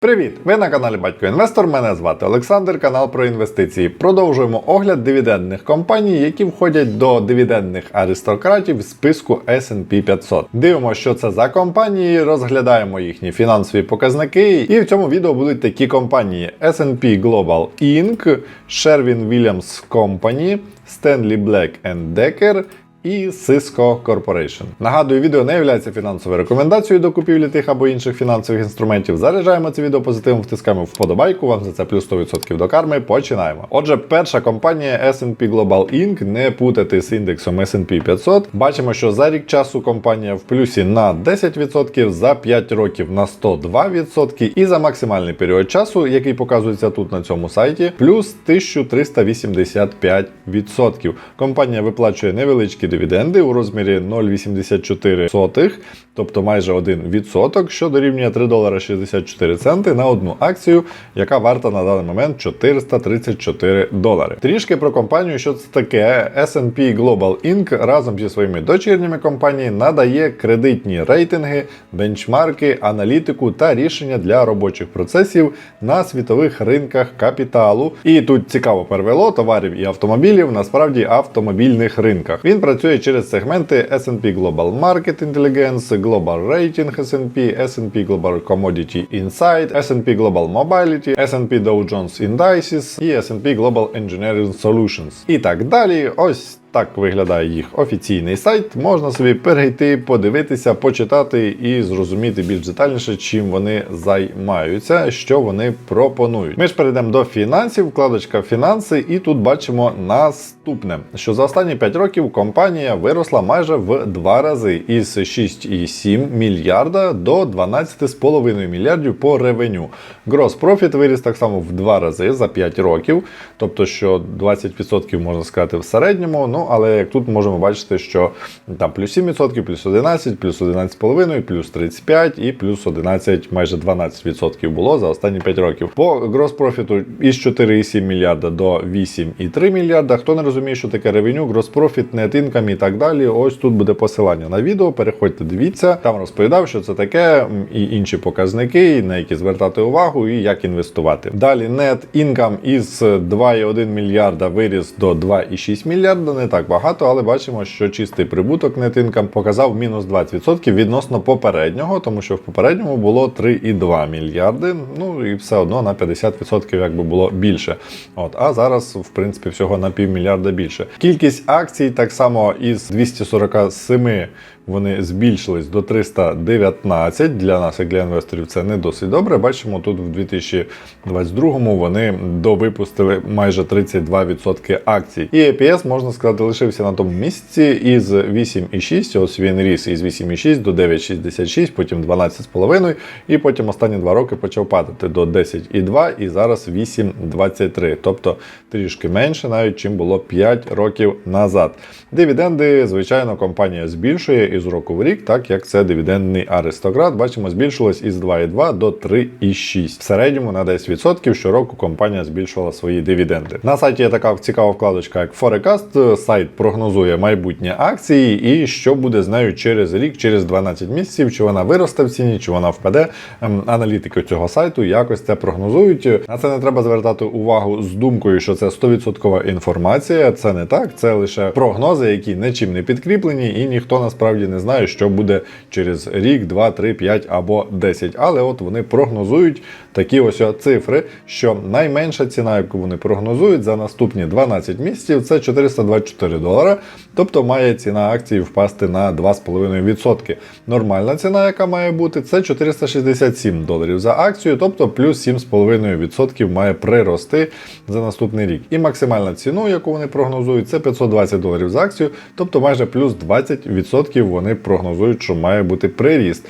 Привіт! Ви на каналі Батько Інвестор. Мене звати Олександр, канал про інвестиції. Продовжуємо огляд дивідендних компаній, які входять до дивідендних аристократів в списку S&P 500. Дивимося, що це за компанії, розглядаємо їхні фінансові показники. І в цьому відео будуть такі компанії: S&P Global Inc., Sherwin-Williams Company, Stanley Black Decker, і Cisco Corporation. Нагадую, відео не є фінансовою рекомендацією до купівлі тих або інших фінансових інструментів. Заряджаємо це відео позитивом, втискаємо вподобайку. Вам за це плюс 100% до карми. Починаємо. Отже, перша компанія S&P Global Inc. не путати з індексом S&P 500. Бачимо, що за рік часу компанія в плюсі на 10%, за 5 років на 102% і за максимальний період часу, який показується тут на цьому сайті, плюс 1385%. Компанія виплачує невеличкі дивіденди у розмірі 0,84, тобто майже 1%, що дорівнює 3 долара 64 центи на одну акцію, яка варта на даний момент 434 долари. Трішки про компанію, що це таке. S&P Global Inc. разом зі своїми дочірніми компаніями надає кредитні рейтинги, бенчмарки, аналітику та рішення для робочих процесів на світових ринках капіталу. І тут цікаво перевело товарів і автомобілів, насправді автомобільних ринках. Він працює через сегменти S&P Global Market Intelligence, Global Rating S&P, S&P Global Commodity Insight, S&P Global Mobility, S&P Dow Jones Indices і S&P Global Engineering Solutions. І так далі. Ось так виглядає їх офіційний сайт. Можна собі перейти, подивитися, почитати і зрозуміти більш детальніше, чим вони займаються, що вони пропонують. Ми ж перейдемо до фінансів, вкладочка фінанси, і тут бачимо наступне: що за останні 5 років компанія виросла майже в два рази із 6,7 мільярда до 12,5 мільярдів по ревеню. Грос профіт виріс так само в два рази за 5 років, тобто що 20% можна сказати в середньому. Ну але як тут можемо бачити, що там плюс 7%, плюс 11, плюс 11,5, плюс 35 і плюс 11, майже 12% було за останні 5 років. По грос профіту із 4,7 мільярда до 8,3 мільярда. Хто не розуміє, що таке ревеню, грос профіт, net income і так далі. Ось тут буде посилання на відео. Переходьте, дивіться. Там розповідав, що це таке, і інші показники, на які звертати увагу і як інвестувати. Далі net income із 2,1 мільярда виріс до 2,6 мільярда. Не так багато, але бачимо, що чистий прибуток нетинкам показав мінус 20% відносно попереднього, тому що в попередньому було 3,2 мільярди. Ну і все одно на 50% якби було більше. От, а зараз, в принципі, всього на півмільярда більше. Кількість акцій так само із 247 вони збільшились до 319. Для нас, як для інвесторів, це не досить добре. Бачимо, тут в 2022-му вони довипустили майже 32% акцій. І EPS, можна сказати, лишився на тому місці із 8,6. Ось він ріс із 8,6 до 9,66, потім 12,5, і потім останні два роки почав падати до 10,2 і зараз 8,23. Тобто трішки менше, навіть чим було 5 років назад. Дивіденди, звичайно, компанія збільшує із року в рік, так як це дивідендний аристократ. Бачимо, збільшилось із 2,2 до 3,6. В середньому на 10% щороку компанія збільшувала свої дивіденди. На сайті є така цікава вкладочка, як Forecast. Сайт прогнозує майбутнє акції і що буде з нею через рік, через 12 місяців, чи вона виросте в ціні, чи вона впаде. Ем, Аналітики цього сайту якось це прогнозують. На це не треба звертати увагу з думкою, що це 100% інформація. Це не так, це лише прогнози, які нічим не підкріплені, і ніхто насправді не знаю, що буде через рік, 2, 3, 5 або 10. Але от вони прогнозують такі ось цифри, що найменша ціна, яку вони прогнозують за наступні 12 місяців, це 424 долара. Тобто має ціна акції впасти на 2,5%. Нормальна ціна, яка має бути, це 467 доларів за акцію, тобто плюс 7,5% має прирости за наступний рік. І максимальна ціну, яку вони прогнозують, це 520 доларів за акцію, тобто майже плюс 20% вони прогнозують, що має бути приріст.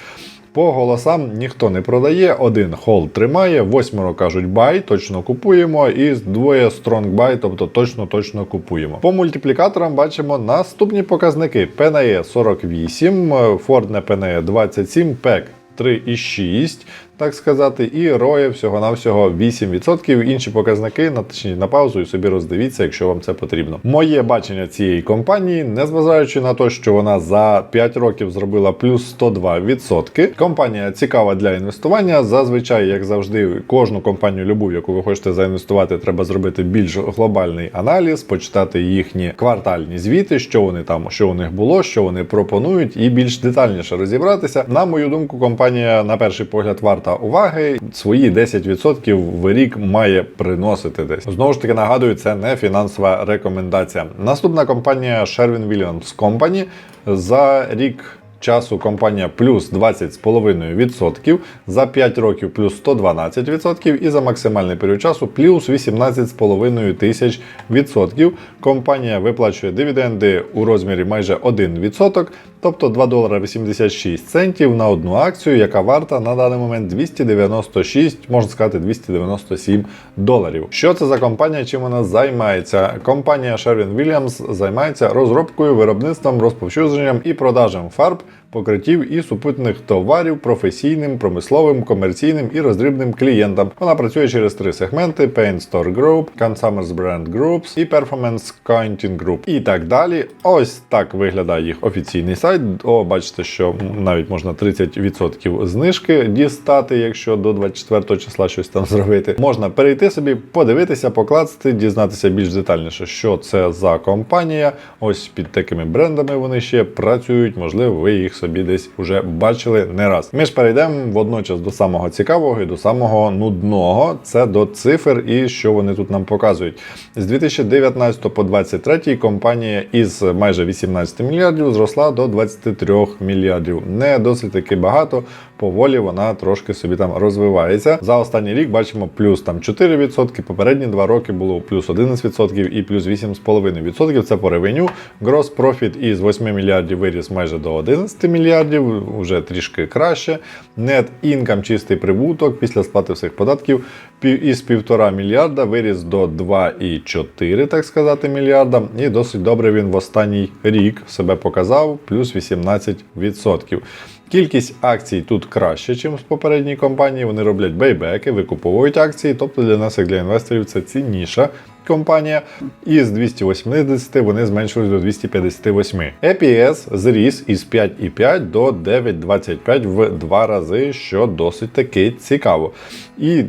По голосам ніхто не продає, один холд тримає, восьмеро кажуть бай, точно купуємо, і двоє стронг бай, тобто точно-точно купуємо. По мультиплікаторам бачимо наступні показники: PNE 48, Ford PNE 27, PEC 3,6, так сказати, і ROE всього-навсього 8%. Інші показники натисніть на паузу і собі роздивіться, якщо вам це потрібно. Моє бачення цієї компанії, незважаючи на те, що вона за 5 років зробила плюс 102%. Компанія цікава для інвестування. Зазвичай, як завжди, кожну компанію, любу, яку ви хочете заінвестувати, треба зробити більш глобальний аналіз, почитати їхні квартальні звіти, що вони там, що у них було, що вони пропонують, і більш детальніше розібратися. На мою думку, компанія на перший погляд варта уваги. Свої 10% в рік має приносити десь. Знову ж таки нагадую, це не фінансова рекомендація. Наступна компанія Sherwin Williams Company за рік. Часу компанія плюс 20,5%, за 5 років плюс 112% і за максимальний період часу плюс 18,5 тисяч відсотків. Компанія виплачує дивіденди у розмірі майже 1%, тобто 2 долара 86 центів на одну акцію, яка варта на даний момент 296, можна сказати, 297 доларів. Що це за компанія? Чим вона займається? Компанія Sherwin Williams займається розробкою, виробництвом, розповсюдженням і продажем фарб. Покриттів і супутних товарів професійним, промисловим, комерційним і роздрібним клієнтам. Вона працює через три сегменти: Paint Store Group, Consumers Brand Groups і Performance Counting Group. І так далі. Ось так виглядає їх офіційний сайт. О, бачите, що навіть можна 30% знижки дістати, якщо до 24 числа щось там зробити. Можна перейти собі, подивитися, покласти, дізнатися більш детальніше, що це за компанія. Ось під такими брендами вони ще працюють. Можливо, ви їх собі десь вже бачили не раз. Ми ж перейдемо водночас до самого цікавого і до самого нудного. Це до цифр і що вони тут нам показують. З 2019 по 2023 компанія із майже 18 мільярдів зросла до 23 мільярдів. Не досить таки багато. Поволі вона трошки собі там розвивається. За останній рік бачимо плюс там 4%, попередні два роки було плюс 11% і плюс 8,5%. Це по ревеню. Gross profit із 8 мільярдів виріс майже до 11 мільярдів, вже трішки краще. Net income, чистий прибуток після сплати всіх податків із 1,5 мільярда виріс до 2,4, так сказати, мільярда. І досить добре він в останній рік себе показав, плюс 18%. Кількість акцій тут краще, ніж з попередньої компанії. Вони роблять бейбеки, викуповують акції, тобто для нас, як для інвесторів, це цінніша компанія. І з 280 вони зменшились до 258. EPS зріс із 5,5 до 9,25 в два рази, що досить таки цікаво. І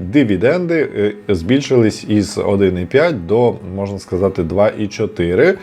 дивіденди е, збільшились із 1,5 до, можна сказати, 2,4.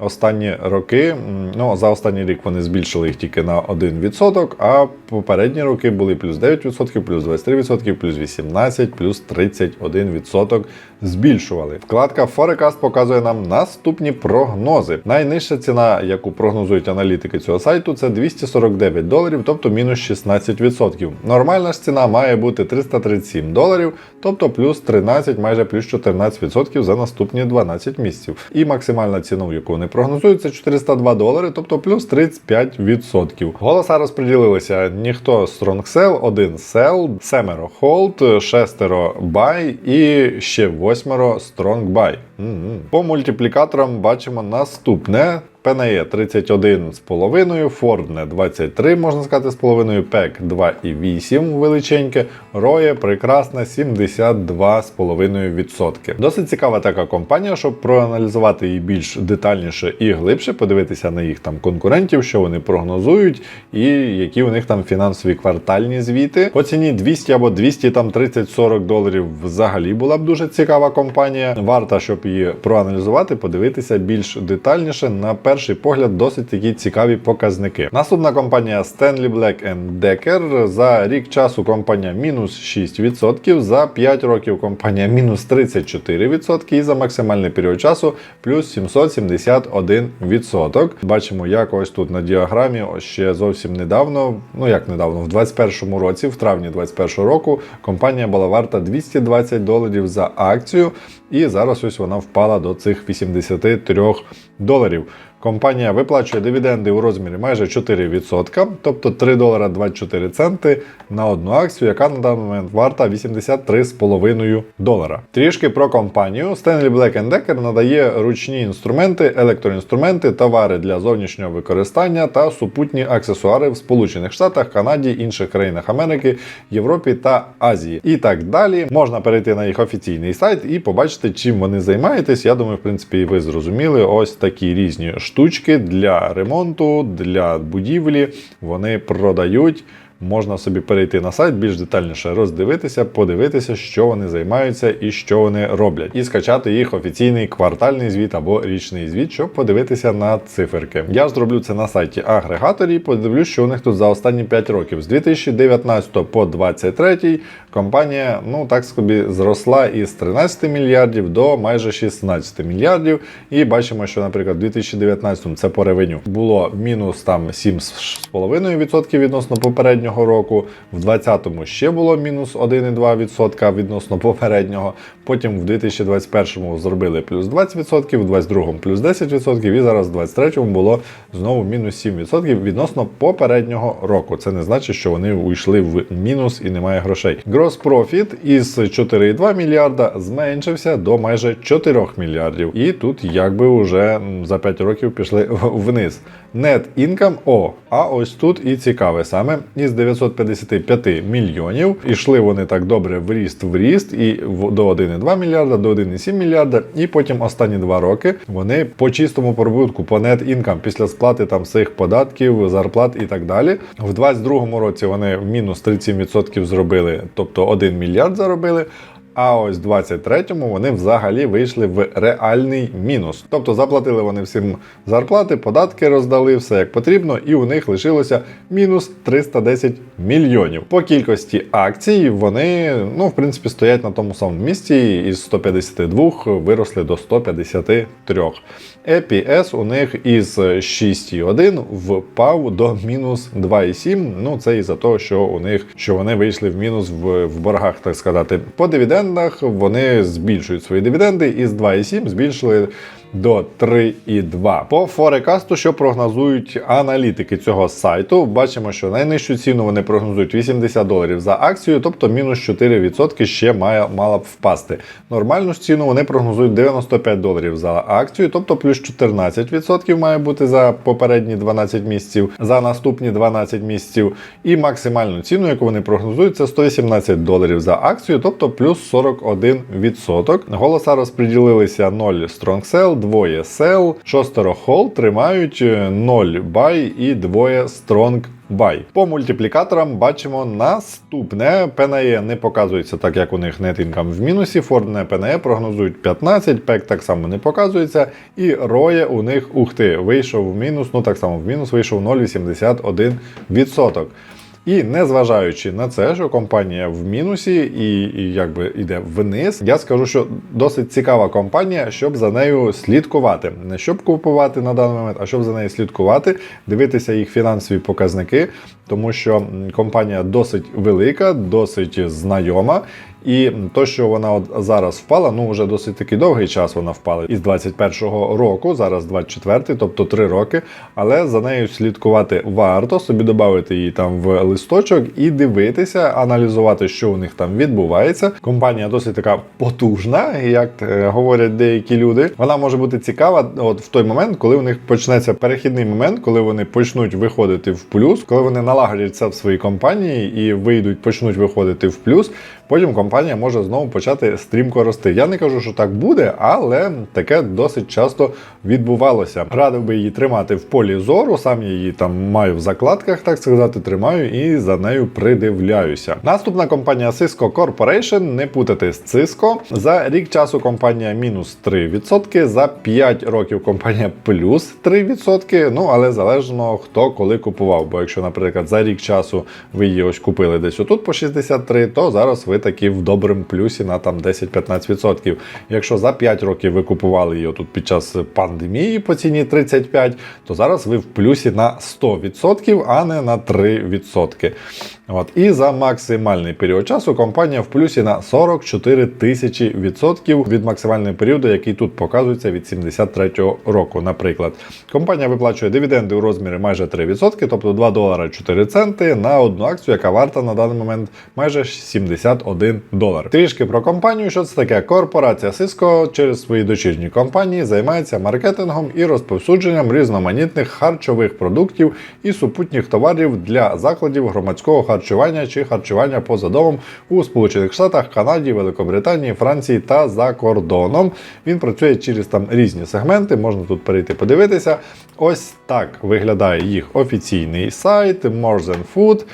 Останні роки, ну за останній рік вони збільшили їх тільки на 1%, а попередні роки були плюс 9%, плюс 23%, плюс 18%, плюс 31% збільшували. Вкладка Forecast показує нам наступні прогнози. Найнижча ціна, яку прогнозують аналітики цього сайту, це 249 доларів, тобто мінус 16%. Нормальна ж ціна має бути 337 доларів, тобто плюс 13, майже плюс 14% за наступні 12 місяців. І максимальна ціна, яку вони прогнозують, це 402 долари, тобто плюс 35%. Голоса розподілилися ніхто sell, один sell, семеро hold, шестеро buy і ще восьмеро. Мгм. По мультиплікаторам бачимо наступне. PNE 31,5, Fordne 23, можна сказати, з половиною, PEC 2,8 величеньке, ROE прекрасна 72,5%. Досить цікава така компанія, щоб проаналізувати її більш детальніше і глибше, подивитися на їх там конкурентів, що вони прогнозують, і які у них там фінансові квартальні звіти. По ціні 200 або 200 там 30-40 доларів взагалі була б дуже цікава компанія. Варта, щоб її проаналізувати, подивитися більш детальніше на перший погляд досить такі цікаві показники. Наступна компанія Stanley Black Decker. За рік часу компанія мінус 6%, за 5 років компанія мінус 34% і за максимальний період часу плюс 771%. Бачимо, як ось тут на діаграмі ще зовсім недавно, ну як недавно, в 2021 році, в травні 2021 року, компанія була варта 220 доларів за акцію. І зараз ось вона впала до цих 83 доларів. Компанія виплачує дивіденди у розмірі майже 4%, тобто 3 долара 24 центи на одну акцію, яка на даний момент варта 83,5 долара. Трішки про компанію. Stanley Black Decker надає ручні інструменти, електроінструменти, товари для зовнішнього використання та супутні аксесуари в Сполучених Штатах, Канаді, інших країнах Америки, Європі та Азії. І так далі. Можна перейти на їх офіційний сайт і побачити, чим вони займаєтесь. Я думаю, в принципі, і ви зрозуміли. Ось такі різні штучки для ремонту, для будівлі. Вони продають. Можна собі перейти на сайт, більш детальніше роздивитися, подивитися, що вони займаються і що вони роблять, і скачати їх офіційний квартальний звіт або річний звіт, щоб подивитися на циферки. Я зроблю це на сайті агрегаторі. Подивлюсь, що у них тут за останні 5 років з 2019 по 2023 компанія, ну так собі, зросла із 13 мільярдів до майже 16 мільярдів. І бачимо, що, наприклад, в 2019 це по ревеню було мінус там 7,5% відносно попереднього року. В 2020 ще було мінус 1,2% відносно попереднього. Потім в 2021 зробили плюс 20%, в 2022 плюс 10%, і зараз в 2023 було знову мінус 7% відносно попереднього року. Це не значить, що вони уйшли в мінус і немає грошей. Gross Profit із 4,2 мільярда зменшився до майже 4 мільярдів. І тут якби вже за 5 років пішли вниз. Net income, о, а ось тут і цікаве саме із 955 мільйонів. Ішли вони так добре в ріст в ріст і до 1,2 мільярда, до 1,7 мільярда. І потім останні два роки вони по чистому прибутку, по net income, після сплати там всіх податків, зарплат і так далі. В 22-му році вони мінус 37% зробили, тобто 1 мільярд заробили. А ось в 23-му вони взагалі вийшли в реальний мінус. Тобто заплатили вони всім зарплати, податки роздали, все як потрібно, і у них лишилося мінус 310 мільйонів. По кількості акцій вони, ну, в принципі, стоять на тому самому місці. Із 152 виросли до 153. EPS у них із 6,1 впав до мінус 2,7. Ну, це із-за того, що у них що вони вийшли в мінус в, в боргах, так сказати. По дивідендах вони збільшують свої дивіденди і з 2,7 збільшили. До 3,2. По форекасту, що прогнозують аналітики цього сайту, бачимо, що найнижчу ціну вони прогнозують 80 доларів за акцію, тобто мінус 4% ще має, мала б впасти. Нормальну ціну вони прогнозують 95 доларів за акцію, тобто плюс 14% має бути за попередні 12 місяців, за наступні 12 місяців. І максимальну ціну, яку вони прогнозують, це 118 доларів за акцію, тобто плюс 41%. Голоса розподілилися 0 strong двоє sell, шостеро hold тримають 0 buy і двоє strong buy. По мультиплікаторам бачимо наступне. PNE не показується так, як у них income в мінусі. Ford не PNE прогнозують 15, PEC так само не показується. І ROE у них ух ти, вийшов в мінус, ну так само в мінус вийшов 0,81%. І незважаючи на це, що компанія в мінусі і, і якби йде вниз, я скажу, що досить цікава компанія, щоб за нею слідкувати. Не щоб купувати на даний момент, а щоб за нею слідкувати, дивитися їх фінансові показники, тому що компанія досить велика, досить знайома. І то, що вона от зараз впала, ну вже досить таки довгий час вона впала із 21-го року, зараз 24-й, тобто 3 роки. Але за нею слідкувати варто, собі додати її там в листочок і дивитися, аналізувати, що у них там відбувається. Компанія досить така потужна, як е, говорять деякі люди. Вона може бути цікава от в той момент, коли у них почнеться перехідний момент, коли вони почнуть виходити в плюс, коли вони налагодять це в своїй компанії і вийдуть, почнуть виходити в плюс. Потім компанія може знову почати стрімко рости. Я не кажу, що так буде, але таке досить часто відбувалося. Радив би її тримати в полі зору. Сам я її там маю в закладках, так сказати, тримаю і за нею придивляюся. Наступна компанія Cisco Corporation, не путати з Cisco. За рік часу компанія мінус 3%, за 5 років компанія плюс 3%. Ну але залежно хто коли купував. Бо якщо, наприклад, за рік часу ви її ось купили десь отут по 63, то зараз ви таки в доброму плюсі на там 10-15%. Якщо за 5 років ви купували її тут під час пандемії по ціні 35, то зараз ви в плюсі на 100%, а не на 3%. От. І за максимальний період часу компанія в плюсі на 44 тисячі відсотків від максимального періоду, який тут показується від 73-го року. Наприклад, компанія виплачує дивіденди у розмірі майже 3%, тобто 2 долара 4 центи на одну акцію, яка варта на даний момент майже 71 долар. Трішки про компанію, що це таке? Корпорація Cisco через свої дочірні компанії займається маркетингом і розповсюдженням різноманітних харчових продуктів і супутніх товарів для закладів громадського харчування чи харчування поза домом у Сполучених Штатах, Канаді, Великобританії, Франції та за кордоном. Він працює через там різні сегменти. Можна тут перейти подивитися. Ось так виглядає їх офіційний сайт, More Than Food,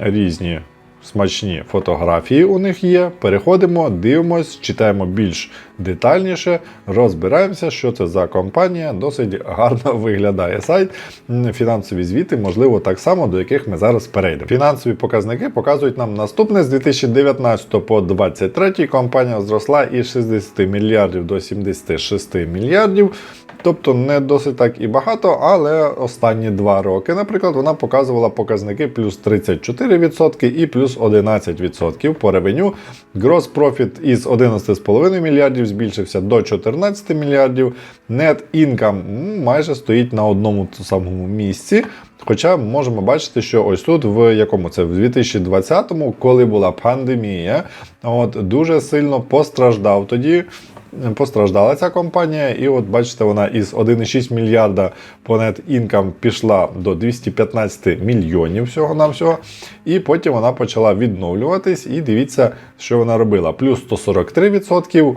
різні смачні фотографії у них є. Переходимо, дивимось, читаємо більш детальніше, розбираємося, що це за компанія. Досить гарно виглядає сайт. Фінансові звіти, можливо, так само, до яких ми зараз перейдемо. Фінансові показники показують нам наступне з 2019 по 2023 компанія зросла із 60 мільярдів до 76 мільярдів. Тобто не досить так і багато, але останні два роки, наприклад, вона показувала показники плюс 34% і плюс 11% по ревеню. Gross profit із 11,5 мільярдів збільшився до 14 мільярдів. Net income майже стоїть на одному самому місці. Хоча можемо бачити, що ось тут, в якому це в 2020-му, коли була пандемія, от дуже сильно постраждав тоді. Постраждала ця компанія, і от бачите, вона із 1,6 мільярда по net income пішла до 215 мільйонів всього навсього І потім вона почала відновлюватись. І дивіться, що вона робила: плюс 143%.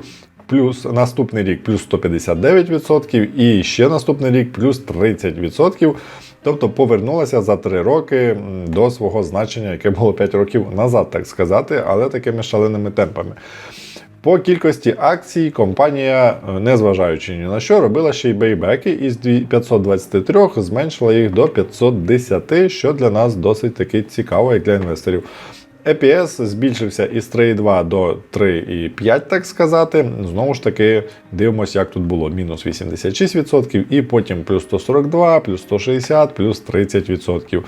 Плюс наступний рік плюс 159%, і ще наступний рік плюс 30%. Тобто повернулася за 3 роки до свого значення, яке було 5 років назад, так сказати, але такими шаленими темпами. По кількості акцій компанія, е, незважаючи ні на що, робила ще й бейбеки із дві- 523 зменшила їх до 510, що для нас досить таки цікаво, як для інвесторів. EPS збільшився із 3,2 до 3,5, так сказати. Знову ж таки, дивимося, як тут було мінус 86%, і потім плюс 142, плюс 160, плюс 30%.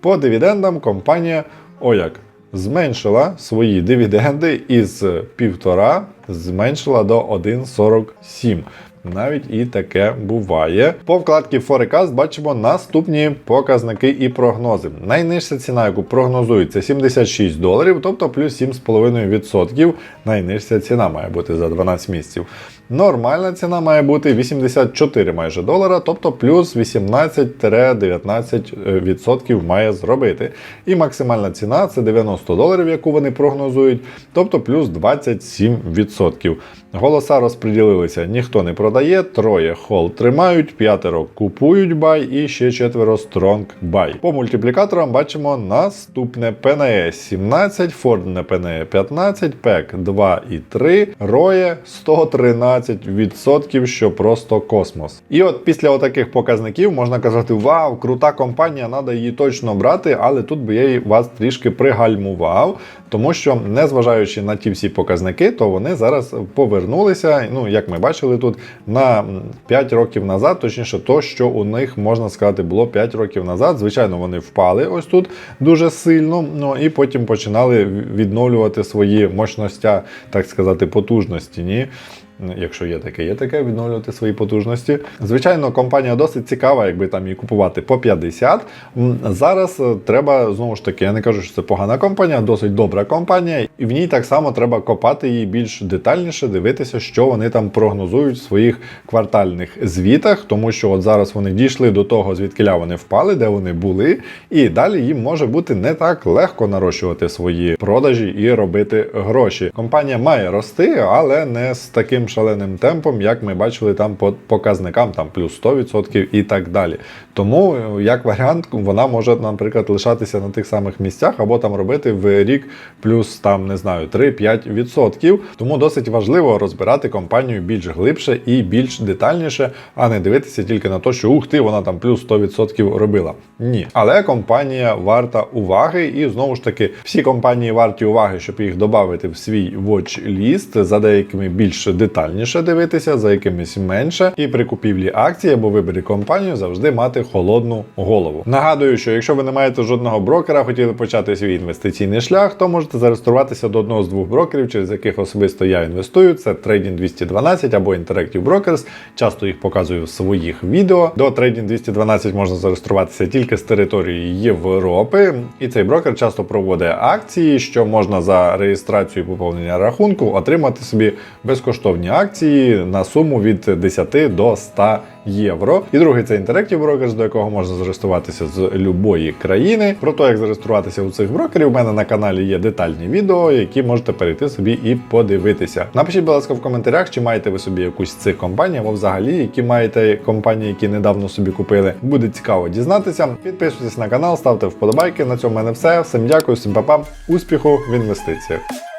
По дивідендам компанія, о як, зменшила свої дивіденди із 1,5 зменшила до 1,47. Навіть і таке буває. По вкладці Forecast бачимо наступні показники і прогнози. Найнижча ціна, яку прогнозують, це 76 доларів, тобто плюс 7,5%. Найнижча ціна має бути за 12 місяців. Нормальна ціна має бути 84 майже долара, тобто плюс 18-19% має зробити. І максимальна ціна це 90 доларів, яку вони прогнозують, тобто плюс 27%. Голоса розподілилися, ніхто не продає, троє хол тримають, п'ятеро купують бай і ще четверо стронг бай. По мультиплікаторам бачимо наступне PNE 17, Ford PNE 15, PEC 2 і 3, ROE 113%, що просто космос. І от після отаких показників можна казати: Вау, крута компанія, треба її точно брати, але тут би я вас трішки пригальмував, тому що, незважаючи на ті всі показники, то вони зараз повернулися. Ну, як ми бачили тут, на 5 років назад, точніше, то, що у них можна сказати, було 5 років назад. Звичайно, вони впали ось тут дуже сильно, ну і потім починали відновлювати свої мощностя, так сказати, потужності. Ні. Якщо є таке, є таке, відновлювати свої потужності. Звичайно, компанія досить цікава, якби там її купувати по 50. Зараз е, треба знову ж таки, я не кажу, що це погана компанія, досить добра компанія, і в ній так само треба копати її більш детальніше, дивитися, що вони там прогнозують в своїх квартальних звітах, тому що от зараз вони дійшли до того, звідкиля вони впали, де вони були, і далі їм може бути не так легко нарощувати свої продажі і робити гроші. Компанія має рости, але не з таким шаленим темпом, як ми бачили там по показникам, там плюс 100% і так далі. Тому, е, як варіант, вона може, наприклад, лишатися на тих самих місцях або там робити в рік плюс там не знаю 3-5%. Тому досить важливо розбирати компанію більш глибше і більш детальніше, а не дивитися тільки на те, що ух ти, вона там плюс 100% робила. Ні, але компанія варта уваги, і знову ж таки, всі компанії варті уваги, щоб їх додати в свій watch list за деякими більш детальними детальніше дивитися, за якимись менше, і при купівлі акцій або виборі компанію завжди мати холодну голову. Нагадую, що якщо ви не маєте жодного брокера, хотіли почати свій інвестиційний шлях, то можете зареєструватися до одного з двох брокерів, через яких особисто я інвестую. Це Trading 212 або Interactive Brokers. Часто їх показую в своїх відео. До Trading 212 можна зареєструватися тільки з території Європи, і цей брокер часто проводить акції, що можна за реєстрацію і поповнення рахунку отримати собі безкоштовні акції на суму від 10 до 100 євро. І другий це Interactive Brokers, до якого можна зареєструватися з любої країни. Про те, як зареєструватися у цих брокерів, у мене на каналі є детальні відео, які можете перейти собі і подивитися. Напишіть, будь ласка, в коментарях, чи маєте ви собі якусь з цих компаній, або взагалі, які маєте компанії, які недавно собі купили. Буде цікаво дізнатися. Підписуйтесь на канал, ставте вподобайки. На цьому в мене все. Всім дякую, всім па-па. успіху в інвестиціях.